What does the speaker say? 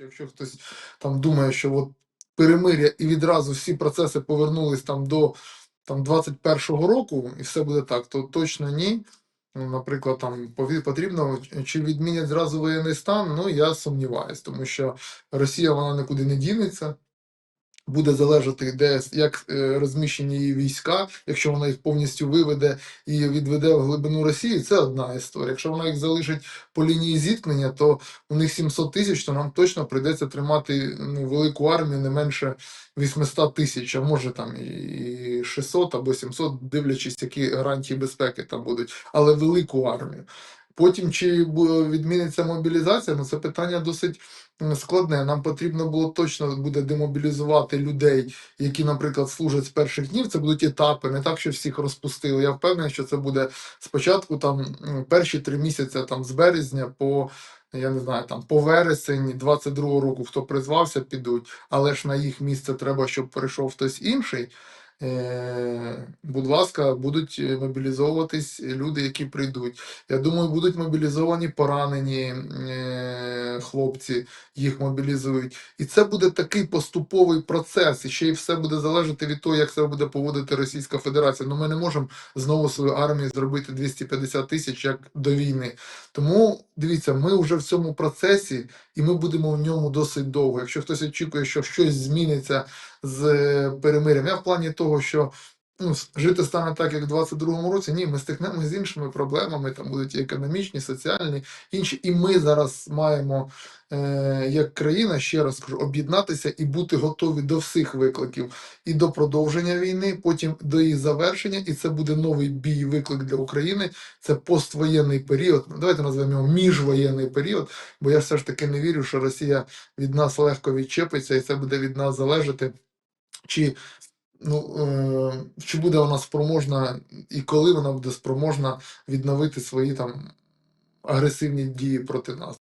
Якщо хтось там думає, що от перемир'я і відразу всі процеси повернулись там до там 21-го року, і все буде так, то точно ні. Ну, Наприклад, там потрібно чи відмінять зразу воєнний стан, ну я сумніваюсь, тому що Росія вона нікуди не дінеться. Буде залежати, де як е, розміщені її війська. Якщо вона їх повністю виведе і відведе в глибину Росії, це одна історія. Якщо вона їх залишить по лінії зіткнення, то у них 700 тисяч, то нам точно прийдеться тримати ну, велику армію не менше 800 тисяч, а може там і 600 або 700, дивлячись, які гарантії безпеки там будуть, але велику армію. Потім чи відміниться мобілізація, ну це питання досить складне. Нам потрібно було точно буде демобілізувати людей, які, наприклад, служать з перших днів. Це будуть етапи, не так, що всіх розпустили. Я впевнений, що це буде спочатку там перші три місяці, там з березня по. Я не знаю, там по вересень 22-го року, хто призвався, підуть, але ж на їх місце треба, щоб прийшов хтось інший. Е, будь ласка, будуть е, мобілізовуватись люди, які прийдуть. Я думаю, будуть мобілізовані поранені е, хлопці, їх мобілізують. І це буде такий поступовий процес, і ще й все буде залежати від того, як себе буде поводити Російська Федерація. Ну ми не можемо знову свою армію зробити 250 тисяч як до війни. Тому дивіться, ми вже в цьому процесі, і ми будемо в ньому досить довго. Якщо хтось очікує, що щось зміниться з перемирям, я в плані того, що. Ну, жити стане так, як в 22-му році. Ні, ми стикнемося з іншими проблемами. Там будуть і економічні, соціальні, інші. І ми зараз маємо, е, як країна, ще раз кажу, об'єднатися і бути готові до всіх викликів, і до продовження війни, потім до її завершення. І це буде новий бій, виклик для України. Це поствоєнний період. Ну, Давайте назвемо його міжвоєнний період, бо я все ж таки не вірю, що Росія від нас легко відчепиться, і це буде від нас залежати. Чи Ну, е, чи буде вона спроможна, і коли вона буде спроможна відновити свої там агресивні дії проти нас?